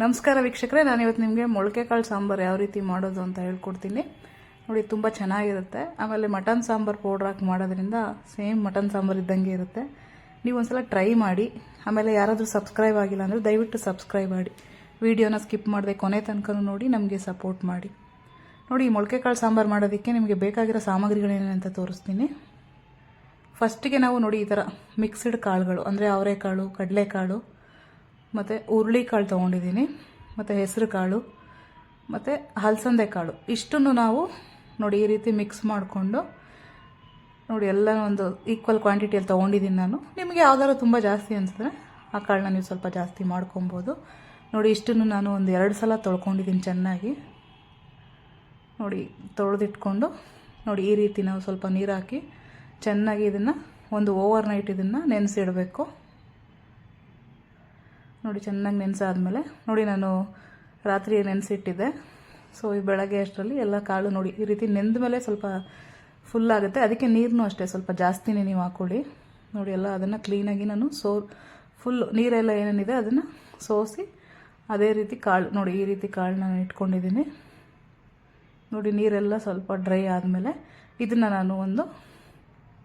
ನಮಸ್ಕಾರ ವೀಕ್ಷಕರೇ, ನಾನು ಇವತ್ತು ನಿಮಗೆ ಮೊಳಕೆ ಕಾಳು ಸಾಂಬಾರು ಯಾವ ರೀತಿ ಮಾಡೋದು ಅಂತ ಹೇಳ್ಕೊಡ್ತೀನಿ. ನೋಡಿ, ತುಂಬ ಚೆನ್ನಾಗಿರುತ್ತೆ. ಆಮೇಲೆ ಮಟನ್ ಸಾಂಬಾರು ಪೌಡ್ರ್ ಹಾಕಿ ಮಾಡೋದ್ರಿಂದ ಸೇಮ್ ಮಟನ್ ಸಾಂಬಾರು ಇದ್ದಂಗೆ ಇರುತ್ತೆ. ನೀವು ಒಂದ್ಸಲ ಟ್ರೈ ಮಾಡಿ. ಆಮೇಲೆ ಯಾರಾದರೂ ಸಬ್ಸ್ಕ್ರೈಬ್ ಆಗಿಲ್ಲ ಅಂದರೆ ದಯವಿಟ್ಟು ಸಬ್ಸ್ಕ್ರೈಬ್ ಮಾಡಿ. ವಿಡಿಯೋನ ಸ್ಕಿಪ್ ಮಾಡದೆ ಕೊನೆ ತನಕ ನೋಡಿ, ನಮಗೆ ಸಪೋರ್ಟ್ ಮಾಡಿ. ನೋಡಿ ಮೊಳಕೆ ಕಾಳು ಸಾಂಬಾರು ಮಾಡೋದಕ್ಕೆ ನಿಮಗೆ ಬೇಕಾಗಿರೋ ಸಾಮಗ್ರಿಗಳೇನೇ ಅಂತ ತೋರಿಸ್ತೀನಿ. ಫಸ್ಟಿಗೆ ನಾವು ನೋಡಿ, ಈ ಥರ ಮಿಕ್ಸ್ಡ್ ಕಾಳುಗಳು, ಅಂದರೆ ಅವರೆಕಾಳು, ಕಡಲೆಕಾಳು ಮತ್ತು ಹುರುಳಿಕಾಳು ತೊಗೊಂಡಿದ್ದೀನಿ, ಮತ್ತು ಹೆಸರು ಕಾಳು, ಮತ್ತು ಹಲಸಂದೆ ಕಾಳು. ಇಷ್ಟನ್ನು ನಾವು ನೋಡಿ ಈ ರೀತಿ ಮಿಕ್ಸ್ ಮಾಡಿಕೊಂಡು ನೋಡಿ ಎಲ್ಲ ಒಂದು ಈಕ್ವಲ್ ಕ್ವಾಂಟಿಟಿಯಲ್ಲಿ ತೊಗೊಂಡಿದ್ದೀನಿ ನಾನು. ನಿಮಗೆ ಯಾವ್ದಾದ್ರು ತುಂಬ ಜಾಸ್ತಿ ಅನಿಸಿದ್ರೆ ಆ ಕಾಳನ್ನ ನೀವು ಸ್ವಲ್ಪ ಜಾಸ್ತಿ ಮಾಡ್ಕೊಬೋದು. ನೋಡಿ ಇಷ್ಟನ್ನು ನಾನು ಒಂದು ಎರಡು ಸಲ ತೊಳ್ಕೊಂಡಿದ್ದೀನಿ ಚೆನ್ನಾಗಿ. ನೋಡಿ ತೊಳೆದಿಟ್ಕೊಂಡು ನೋಡಿ ಈ ರೀತಿ ನಾವು ಸ್ವಲ್ಪ ನೀರು ಹಾಕಿ ಚೆನ್ನಾಗಿ ಇದನ್ನು ಒಂದು ಓವರ್ ನೈಟ್ ಇದನ್ನು ನೆನೆಸಿಡಬೇಕು. ನೋಡಿ ಚೆನ್ನಾಗಿ ನೆನೆಸಾದ್ಮೇಲೆ ನೋಡಿ ನಾನು ರಾತ್ರಿ ನೆನೆಸಿಟ್ಟಿದ್ದೆ. ಸೊ ಈ ಬೆಳಗ್ಗೆ ಅಷ್ಟರಲ್ಲಿ ಎಲ್ಲ ಕಾಳು ನೋಡಿ, ಈ ರೀತಿ ನೆಂದ ಮೇಲೆ ಸ್ವಲ್ಪ ಫುಲ್ ಆಗುತ್ತೆ. ಅದಕ್ಕೆ ನೀರನ್ನು ಅಷ್ಟೇ ಸ್ವಲ್ಪ ಜಾಸ್ತಿನೇ ನೀವು ಹಾಕ್ಕೊಳ್ಳಿ ನೋಡಿ, ಎಲ್ಲ ಅದನ್ನು ಕ್ಲೀನಾಗಿ ನಾನು ಸೋ ಫುಲ್ ನೀರೆಲ್ಲ ಏನೇನಿದೆ ಅದನ್ನು ಸೋಸಿ ಅದೇ ರೀತಿ ಕಾಳು, ನೋಡಿ, ಈ ರೀತಿ ಕಾಳು ನಾನು ಇಟ್ಕೊಂಡಿದ್ದೀನಿ. ನೋಡಿ, ನೀರೆಲ್ಲ ಸ್ವಲ್ಪ ಡ್ರೈ ಆದಮೇಲೆ ಇದನ್ನು ನಾನು ಒಂದು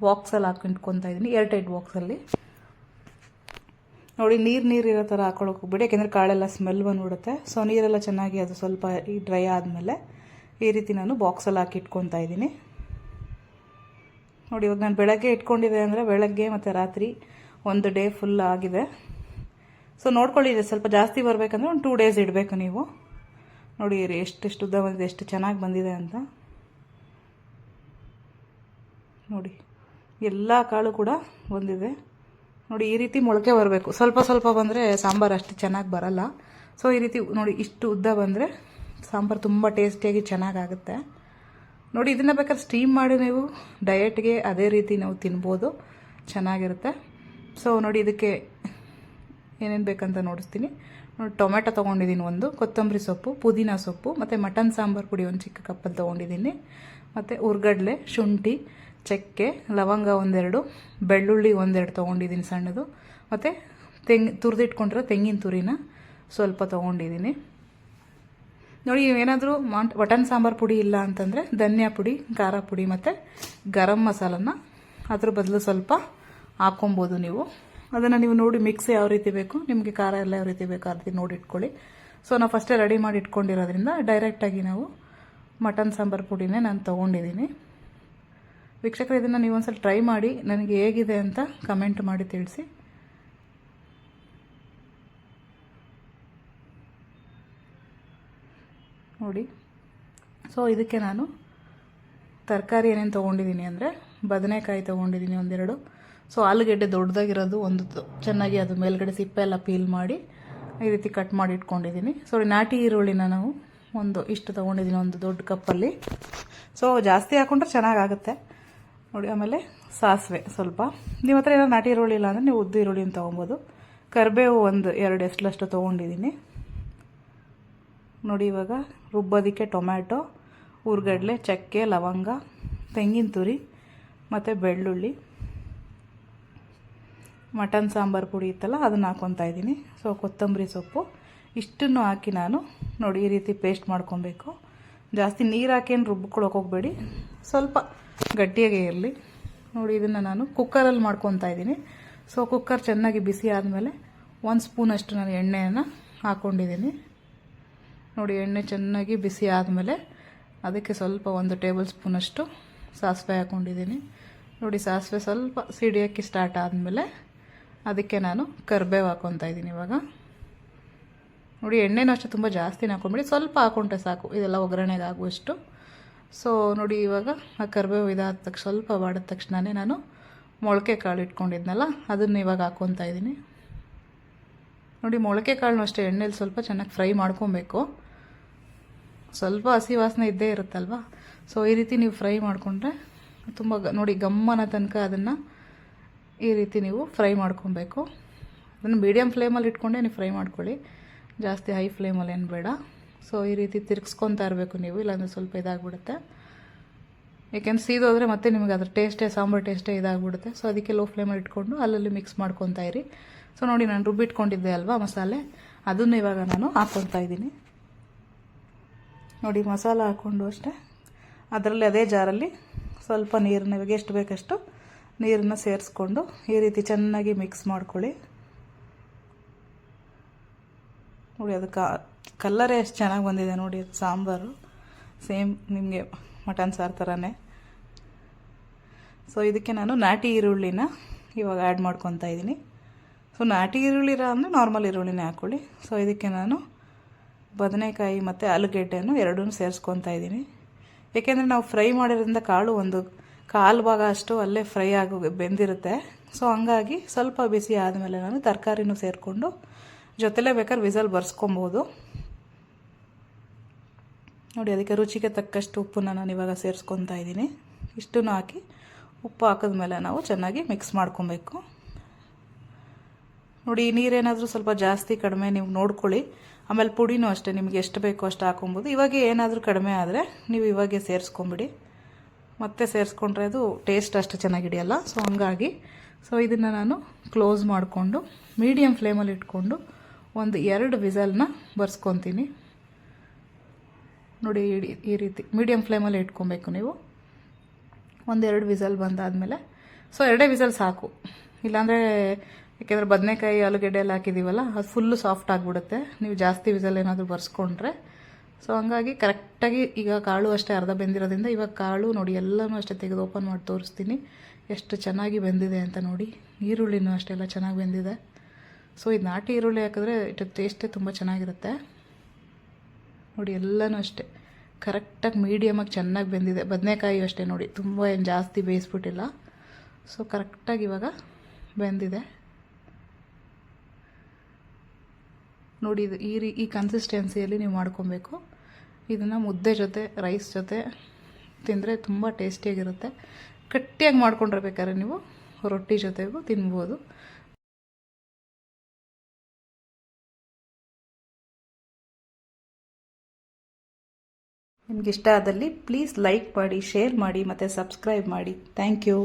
ಬಾಕ್ಸಲ್ಲಿ ಹಾಕಿ ಇಟ್ಕೊತಾ ಇದ್ದೀನಿ ಏರ್ಟೈಟ್ ಬಾಕ್ಸಲ್ಲಿ ನೋಡಿ, ನೀರು ನೀರು ಇರೋ ಥರ ಹಾಕೊಳ್ಳೋಕೆ ಹೋಗ್ಬಿಡಿ. ಯಾಕೆಂದರೆ ಕಾಳೆಲ್ಲ ಸ್ಮೆಲ್ ಬಂದ್ಬಿಡುತ್ತೆ. ಸೊ ನೀರೆಲ್ಲ ಚೆನ್ನಾಗಿ ಅದು ಸ್ವಲ್ಪ ಈ ಡ್ರೈ ಆದಮೇಲೆ ಈ ರೀತಿ ನಾನು ಬಾಕ್ಸಲ್ಲಿ ಹಾಕಿ ಇಟ್ಕೊತಾ ಇದ್ದೀನಿ. ನೋಡಿ, ಇವಾಗ ನಾನು ಬೆಳಗ್ಗೆ ಇಟ್ಕೊಂಡಿದ್ದೆ ಅಂದರೆ ಬೆಳಗ್ಗೆ ಮತ್ತು ರಾತ್ರಿ ಒಂದು ಡೇ ಫುಲ್ ಆಗಿದೆ. ಸೊ ನೋಡ್ಕೊಳ್ಳಿ ಸ್ವಲ್ಪ ಜಾಸ್ತಿ ಬರಬೇಕಂದ್ರೆ ಒಂದು ಟೂ ಡೇಸ್ ಇಡಬೇಕು ನೀವು. ನೋಡಿ ಎಷ್ಟೆಷ್ಟು ಉದ್ದ ಬಂದಿದೆ, ಎಷ್ಟು ಚೆನ್ನಾಗಿ ಬಂದಿದೆ ಅಂತ. ನೋಡಿ, ಎಲ್ಲ ಕಾಳು ಕೂಡ ಬಂದಿದೆ. ನೋಡಿ, ಈ ರೀತಿ ಮೊಳಕೆ ಬರಬೇಕು. ಸ್ವಲ್ಪ ಸ್ವಲ್ಪ ಬಂದರೆ ಸಾಂಬಾರು ಅಷ್ಟು ಚೆನ್ನಾಗಿ ಬರಲ್ಲ. ಸೊ ಈ ರೀತಿ ನೋಡಿ, ಇಷ್ಟು ಉದ್ದ ಬಂದರೆ ಸಾಂಬಾರು ತುಂಬ ಟೇಸ್ಟಿಯಾಗಿ ಚೆನ್ನಾಗಾಗುತ್ತೆ. ನೋಡಿ, ಇದನ್ನು ಬೇಕಾದ್ರೆ ಸ್ಟೀಮ್ ಮಾಡಿ ನೀವು ಡಯೆಟ್ಗೆ ಅದೇ ರೀತಿ ನಾವು ತಿನ್ಬೋದು. ಚೆನ್ನಾಗಿರುತ್ತೆ. ಸೊ ನೋಡಿ, ಇದಕ್ಕೆ ಏನೇನು ಬೇಕಂತ ನೋಡಿಸ್ತೀನಿ. ನೋಡಿ ಟೊಮೆಟೊ ತೊಗೊಂಡಿದ್ದೀನಿ ಒಂದು, ಕೊತ್ತಂಬರಿ ಸೊಪ್ಪು, ಪುದೀನ ಸೊಪ್ಪು, ಮತ್ತು ಮಟನ್ ಸಾಂಬಾರು ಪುಡಿ ಒಂದು ಚಿಕ್ಕ ಕಪ್ಪಲ್ಲಿ ತೊಗೊಂಡಿದ್ದೀನಿ. ಮತ್ತು ಉರ್ಗಡ್ಲೆ, ಶುಂಠಿ, ಚಕ್ಕೆ, ಲವಂಗ ಒಂದೆರಡು, ಬೆಳ್ಳುಳ್ಳಿ ಒಂದೆರಡು ತೊಗೊಂಡಿದ್ದೀನಿ ಸಣ್ಣದು. ಮತ್ತು ತೆಂಗ್, ತುರಿದಿಟ್ಕೊಂಡಿರೋ ತೆಂಗಿನ ತುರಿನ ಸ್ವಲ್ಪ ತೊಗೊಂಡಿದ್ದೀನಿ. ನೋಡಿ, ಏನಾದರೂ ಮಾಂಟ್, ಮಟನ್ ಸಾಂಬಾರು ಪುಡಿ ಇಲ್ಲ ಅಂತಂದರೆ ಧನಿಯಾ ಪುಡಿ, ಖಾರ ಪುಡಿ ಮತ್ತು ಗರಂ ಮಸಾಲನ ಅದ್ರ ಬದಲು ಸ್ವಲ್ಪ ಹಾಕೊಬೋದು ನೀವು. ಅದನ್ನು ನೀವು ನೋಡಿ ಮಿಕ್ಸ್ ಯಾವ ರೀತಿ ಬೇಕು. ನಿಮಗೆ ಖಾರ ಎಲ್ಲ ಯಾವ ರೀತಿ ಬೇಕು ಆ ರೀತಿ ನೋಡಿ ಇಟ್ಕೊಳ್ಳಿ. ಸೊ ನಾವು ಫಸ್ಟೇ ರೆಡಿ ಮಾಡಿ ಇಟ್ಕೊಂಡಿರೋದ್ರಿಂದ ಡೈರೆಕ್ಟಾಗಿ ನಾವು ಮಟನ್ ಸಾಂಬಾರು ಪುಡಿನೇ ನಾನು ತೊಗೊಂಡಿದ್ದೀನಿ ವೀಕ್ಷಕರು, ಇದನ್ನು ನೀವು ಒಂದ್ಸಲ ಟ್ರೈ ಮಾಡಿ ನನಗೆ ಹೇಗಿದೆ ಅಂತ ಕಮೆಂಟ್ ಮಾಡಿ ತಿಳಿಸಿ. ನೋಡಿ. ಸೊ ಇದಕ್ಕೆ ನಾನು ತರಕಾರಿ ಏನೇನು ತೊಗೊಂಡಿದ್ದೀನಿ ಅಂದರೆ ಬದನೆಕಾಯಿ ತೊಗೊಂಡಿದ್ದೀನಿ ಒಂದೆರಡು. ಸೊ ಆಲೂಗಡ್ಡೆ ದೊಡ್ಡದಾಗಿರೋದು ಒಂದು ಚೆನ್ನಾಗಿ ಅದು ಮೇಲ್ಗಡೆ ಸಿಪ್ಪೆ ಎಲ್ಲ ಪೀಲ್ ಮಾಡಿ ಈ ರೀತಿ ಕಟ್ ಮಾಡಿ ಇಟ್ಕೊಂಡಿದ್ದೀನಿ. ಸೊ ನಾಟಿ ಈರುಳ್ಳಿನ ನಾವು ಒಂದು ಇಷ್ಟು ತೊಗೊಂಡಿದ್ದೀನಿ ಒಂದು ದೊಡ್ಡ ಕಪ್ಪಲ್ಲಿ. ಸೊ ಜಾಸ್ತಿ ಹಾಕೊಂಡ್ರೆ ಚೆನ್ನಾಗಾಗುತ್ತೆ ನೋಡಿ, ಆಮೇಲೆ ಸಾಸಿವೆ ಸ್ವಲ್ಪ. ನಿಮ್ಮ ಹತ್ರ ಏನೋ ನಾಟಿ ಈರುಳ್ಳಿ ಇಲ್ಲ ಅಂದರೆ ನೀವು ಉದ್ದು ಈರುಳ್ಳಿನ ತೊಗೊಬೋದು. ಕರಿಬೇವು ಒಂದು ಎರಡು ಎಸ್ಲಷ್ಟು ತೊಗೊಂಡಿದ್ದೀನಿ. ನೋಡಿ, ಇವಾಗ ರುಬ್ಬೋದಕ್ಕೆ ಟೊಮ್ಯಾಟೊ ಉರ್ಗಡ್ಲೆ ಚಕ್ಕೆ, ಲವಂಗ, ತೆಂಗಿನ ತುರಿ ಮತ್ತು ಬೆಳ್ಳುಳ್ಳಿ. ಮಟನ್ ಸಾಂಬಾರು ಪುಡಿ ಇತ್ತಲ್ಲ, ಅದನ್ನು ಹಾಕ್ಕೊತಾ ಇದ್ದೀನಿ. ಸೊ ಕೊತ್ತಂಬರಿ ಸೊಪ್ಪು. ಇಷ್ಟನ್ನು ಹಾಕಿ ನಾನು ನೋಡಿ ಈ ರೀತಿ ಪೇಸ್ಟ್ ಮಾಡ್ಕೊಬೇಕು. ಜಾಸ್ತಿ ನೀರು ಹಾಕೇನು ರುಬ್ಕೊಳಕ್ಕೆ ಹೋಗಬೇಡಿ. ಸ್ವಲ್ಪ ಗಟ್ಟಿಯಾಗೇ ಇರಲಿ. ನೋಡಿ, ಇದನ್ನು ನಾನು ಕುಕ್ಕರಲ್ಲಿ ಮಾಡ್ಕೊತಾ ಇದ್ದೀನಿ. ಸೊ ಕುಕ್ಕರ್ ಚೆನ್ನಾಗಿ ಬಿಸಿ ಆದಮೇಲೆ ಒಂದು ಸ್ಪೂನಷ್ಟು ನಾನು ಎಣ್ಣೆಯನ್ನು ಹಾಕ್ಕೊಂಡಿದ್ದೀನಿ ನೋಡಿ, ಎಣ್ಣೆ ಚೆನ್ನಾಗಿ ಬಿಸಿ ಆದಮೇಲೆ ಅದಕ್ಕೆ ಸ್ವಲ್ಪ ಒಂದು ಟೇಬಲ್ ಸ್ಪೂನಷ್ಟು ಸಾಸಿವೆ ಹಾಕ್ಕೊಂಡಿದ್ದೀನಿ ನೋಡಿ, ಸಾಸಿವೆ ಸ್ವಲ್ಪ ಸಿಡಿಯೋಕ್ಕೆ ಸ್ಟಾರ್ಟ್ ಆದಮೇಲೆ ಅದಕ್ಕೆ ನಾನು ಕರ್ಬೇವು ಹಾಕ್ಕೊತಾ ಇದ್ದೀನಿ ಇವಾಗ. ನೋಡಿ, ಎಣ್ಣೆನೂ ಅಷ್ಟೇ ತುಂಬ ಜಾಸ್ತಿ ಹಾಕೊಂಬಿಡಿ ಸ್ವಲ್ಪ ಹಾಕೊಂಡ್ರೆ ಸಾಕು, ಇದೆಲ್ಲ ಒಗ್ಗರಣೆಗೆ ಆಗುವಷ್ಟು ಸೊ ನೋಡಿ, ಇವಾಗ ಆ ಕರ್ಬೇವು ಇದಾದ ತಕ್ಷಣ ಸ್ವಲ್ಪ ಬಾಡಿದ ತಕ್ಷಣವೇ ನಾನು ಮೊಳಕೆ ಕಾಳು ಇಟ್ಕೊಂಡಿದ್ನಲ್ಲ, ಅದನ್ನು ಇವಾಗ ಹಾಕ್ಕೊತಾ ಇದ್ದೀನಿ. ನೋಡಿ, ಮೊಳಕೆ ಕಾಳನ್ನು ಅಷ್ಟೇ ಎಣ್ಣೆಲಿ ಸ್ವಲ್ಪ ಚೆನ್ನಾಗಿ ಫ್ರೈ ಮಾಡ್ಕೊಬೇಕು. ಸ್ವಲ್ಪ ಹಸಿ ವಾಸನೆ ಇದ್ದೇ ಇರುತ್ತಲ್ವ? ಸೊ ಈ ರೀತಿ ನೀವು ಫ್ರೈ ಮಾಡಿಕೊಂಡ್ರೆ ತುಂಬ ನೋಡಿ, ಗಮ್ಮನ ತನಕ ಅದನ್ನು ಈ ರೀತಿ ನೀವು ಫ್ರೈ ಮಾಡ್ಕೊಬೇಕು. ಅದನ್ನು ಮೀಡಿಯಮ್ ಫ್ಲೇಮಲ್ಲಿ ಇಟ್ಕೊಂಡೇ ನೀವು ಫ್ರೈ ಮಾಡ್ಕೊಳ್ಳಿ. ಜಾಸ್ತಿ ಹೈ ಫ್ಲೇಮಲ್ಲಿ ಏನು ಬೇಡ. ಸೊ ಈ ರೀತಿ ತಿರ್ಗಿಸ್ಕೊತಾ ಇರಬೇಕು ನೀವು, ಇಲ್ಲಾಂದರೆ ಸ್ವಲ್ಪ ಇದಾಗ್ಬಿಡುತ್ತೆ. ಯಾಕೆಂದ್ರೆ ಸೀದೋದ್ರೆ ಮತ್ತೆ ನಿಮಗೆ ಅದ್ರ ಟೇಸ್ಟೇ ಸಾಂಬಾರು ಟೇಸ್ಟೇ ಇದಾಗ್ಬಿಡುತ್ತೆ. ಸೊ ಅದಕ್ಕೆ ಲೋ ಫ್ಲೇಮಲ್ಲಿ ಇಟ್ಕೊಂಡು ಅಲ್ಲಲ್ಲಿ ಮಿಕ್ಸ್ ಮಾಡ್ಕೊತಾ ಇರಿ. ಸೊ ನೋಡಿ ನಾನು ರುಬ್ಬಿಟ್ಕೊಂಡಿದ್ದೆ ಅಲ್ವಾ ಮಸಾಲೆ? ಅದನ್ನು ಇವಾಗ ನಾನು ಹಾಕ್ಕೊತಾ ಇದ್ದೀನಿ. ನೋಡಿ ಮಸಾಲ ಹಾಕ್ಕೊಂಡು ಅಷ್ಟೇ. ಅದರಲ್ಲಿ ಅದೇ ಜಾರಲ್ಲಿ ಸ್ವಲ್ಪ ನೀರನ್ನ ಇವಾಗ ಎಷ್ಟು ಬೇಕಷ್ಟು ನೀರನ್ನು ಸೇರಿಸ್ಕೊಂಡು ಈ ರೀತಿ ಚೆನ್ನಾಗಿ ಮಿಕ್ಸ್ ಮಾಡ್ಕೊಳ್ಳಿ. ನೋಡಿ, ಅದು ಕಲ್ಲರೇ ಎಷ್ಟು ಚೆನ್ನಾಗಿ ಬಂದಿದೆ ನೋಡಿ, ಅದು ಸಾಂಬಾರು. ಸೇಮ್ ನಿಮಗೆ ಮಟನ್ ಸಾರು ಥರನೇ ಸೊ ಇದಕ್ಕೆ ನಾನು ನಾಟಿ ಈರುಳ್ಳಿನ ಇವಾಗ ಆ್ಯಡ್ ಮಾಡ್ಕೊತಾ ಇದ್ದೀನಿ. ಸೊ ನಾಟಿ ಈರುಳ್ಳಿ ಇರೋ ಅಂದರೆ ನಾರ್ಮಲ್ ಈರುಳ್ಳಿನೇ ಹಾಕ್ಕೊಳ್ಳಿ ಸೊ ಇದಕ್ಕೆ ನಾನು ಬದನೆಕಾಯಿ ಮತ್ತು ಆಲೂಗೆಡ್ಡೆಯನ್ನು ಎರಡೂ ಸೇರಿಸ್ಕೊತಾ ಇದ್ದೀನಿ. ಏಕೆಂದರೆ ನಾವು ಫ್ರೈ ಮಾಡಿರೋದ್ರಿಂದ ಕಾಳು ಒಂದು ಕಾಲು ಭಾಗ ಅಷ್ಟು ಅಲ್ಲೇ ಫ್ರೈ ಆಗಿ ಬೆಂದಿರುತ್ತೆ. ಸೊ ಹಂಗಾಗಿ ಸ್ವಲ್ಪ ಬಿಸಿ ಆದಮೇಲೆ ನಾನು ತರಕಾರಿನೂ ಸೇರಿಕೊಂಡು ಜೊತೆಲೇ ಬೇಕಾದ್ರೆ ವಿಸಲ್ ಬರ್ಸ್ಕೊಬೋದು. ನೋಡಿ, ಅದಕ್ಕೆ ರುಚಿಗೆ ತಕ್ಕಷ್ಟು ಉಪ್ಪನ್ನು ನಾನು ಇವಾಗ ಸೇರಿಸ್ಕೊತಾ ಇದ್ದೀನಿ. ಇಷ್ಟನ್ನು ಹಾಕಿ ಉಪ್ಪು ಹಾಕಿದ್ಮೇಲೆ ನಾವು ಚೆನ್ನಾಗಿ ಮಿಕ್ಸ್ ಮಾಡ್ಕೊಬೇಕು. ನೋಡಿ ನೀರೇನಾದರೂ ಸ್ವಲ್ಪ ಜಾಸ್ತಿ ಕಡಿಮೆ ನೀವು ನೋಡ್ಕೊಳ್ಳಿ. ಆಮೇಲೆ ಪುಡಿನೂ ಅಷ್ಟೇ, ನಿಮಗೆ ಎಷ್ಟು ಬೇಕೋ ಅಷ್ಟು ಹಾಕೊಬೋದು. ಇವಾಗ ಏನಾದರೂ ಕಡಿಮೆ ಆದರೆ ನೀವು ಇವಾಗೆ ಸೇರಿಸ್ಕೊಂಬಿಡಿ. ಮತ್ತೆ ಸೇರಿಸ್ಕೊಂಡ್ರೆ ಅದು ಟೇಸ್ಟ್ ಅಷ್ಟು ಚೆನ್ನಾಗಿ ಹಿಡಿಯಲ್ಲ. ಸೊ ಹಂಗಾಗಿ ಸೊ ಇದನ್ನು ನಾನು ಕ್ಲೋಸ್ ಮಾಡಿಕೊಂಡು ಮೀಡಿಯಮ್ ಫ್ಲೇಮಲ್ಲಿ ಇಟ್ಕೊಂಡು, ಒಂದು ಎರಡು ವಿಸಲ್ನ ಬರ್ಸ್ಕೊತೀನಿ. ನೋಡಿ, ಈ ರೀತಿ ಮೀಡಿಯಮ್ ಫ್ಲೇಮಲ್ಲಿ ಇಟ್ಕೊಬೇಕು ನೀವು. ಒಂದೆರಡು ವಿಸಲ್ ಬಂದಾದಮೇಲೆ ಸೊ ಎರಡೇ ವಿಸಲ್ ಸಾಕು. ಇಲ್ಲಾಂದರೆ, ಯಾಕೆಂದರೆ ಬದನೆಕಾಯಿ, ಆಲೂಗೆಡ್ಡೆ ಎಲ್ಲ ಹಾಕಿದ್ದೀವಲ್ಲ ಅದು ಫುಲ್ಲು ಸಾಫ್ಟ್ ಆಗಿಬಿಡುತ್ತೆ. ನೀವು ಜಾಸ್ತಿ ವಿಸಲ್ ಏನಾದರೂ ಬರ್ಸ್ಕೊಂಡ್ರೆ ಸೊ ಹಂಗಾಗಿ ಕರೆಕ್ಟಾಗಿ ಈಗ ಕಾಳು ಅಷ್ಟೇ ಅರ್ಧ ಬೆಂದಿರೋದ್ರಿಂದ ಇವಾಗ ಕಾಳು ನೋಡಿ ಎಲ್ಲನೂ ಅಷ್ಟೇ ತೆಗೆದು ಓಪನ್ ಮಾಡಿ ತೋರಿಸ್ತೀನಿ. ಎಷ್ಟು ಚೆನ್ನಾಗಿ ಬೆಂದಿದೆ ಅಂತ ನೋಡಿ. ಈರುಳ್ಳಿನೂ ಅಷ್ಟೆಲ್ಲ ಚೆನ್ನಾಗಿ ಬೆಂದಿದೆ. ಸೊ ಇದು ನಾಟಿ ಈರುಳ್ಳಿ ಹಾಕಿದ್ರೆ ಇಟ್ಟು ಟೇಸ್ಟೇ ತುಂಬ ಚೆನ್ನಾಗಿರುತ್ತೆ. ನೋಡಿ, ಎಲ್ಲನೂ ಅಷ್ಟೇ. ಕರೆಕ್ಟಾಗಿ ಮೀಡಿಯಮಾಗಿ ಚೆನ್ನಾಗಿ ಬೆಂದಿದೆ. ಬದನೆಕಾಯಿ ಅಷ್ಟೇ ನೋಡಿ. ತುಂಬ ಏನು ಜಾಸ್ತಿ ಬೇಯಿಸ್ಬಿಟ್ಟಿಲ್ಲ. ಸೊ ಕರೆಕ್ಟಾಗಿ ಇವಾಗ ಬೆಂದಿದೆ. ನೋಡಿ, ಇದು ಈ ರೀ ಈ ಕನ್ಸಿಸ್ಟೆನ್ಸಿಯಲ್ಲಿ ನೀವು ಮಾಡ್ಕೊಬೇಕು. ಇದನ್ನು ಮುದ್ದೆ ಜೊತೆ ರೈಸ್ ಜೊತೆ ತಿಂದರೆ ತುಂಬ ಟೇಸ್ಟಿಯಾಗಿರುತ್ತೆ ಗಟ್ಟಿಯಾಗಿ ಮಾಡ್ಕೊಂಡಿರ್ಬೇಕಾದ್ರೆ ನೀವು ರೊಟ್ಟಿ ಜೊತೆಗೂ ತಿನ್ಬೋದು. ನಿಮ್ಗೆ ಇಷ್ಟ ಆದಲ್ಲಿ ಪ್ಲೀಸ್ ಲೈಕ್ ಮಾಡಿ ಶೇರ್ ಮಾಡಿ ಮತ್ತು ಸಬ್ಸ್ಕ್ರೈಬ್ ಮಾಡಿ. Thank you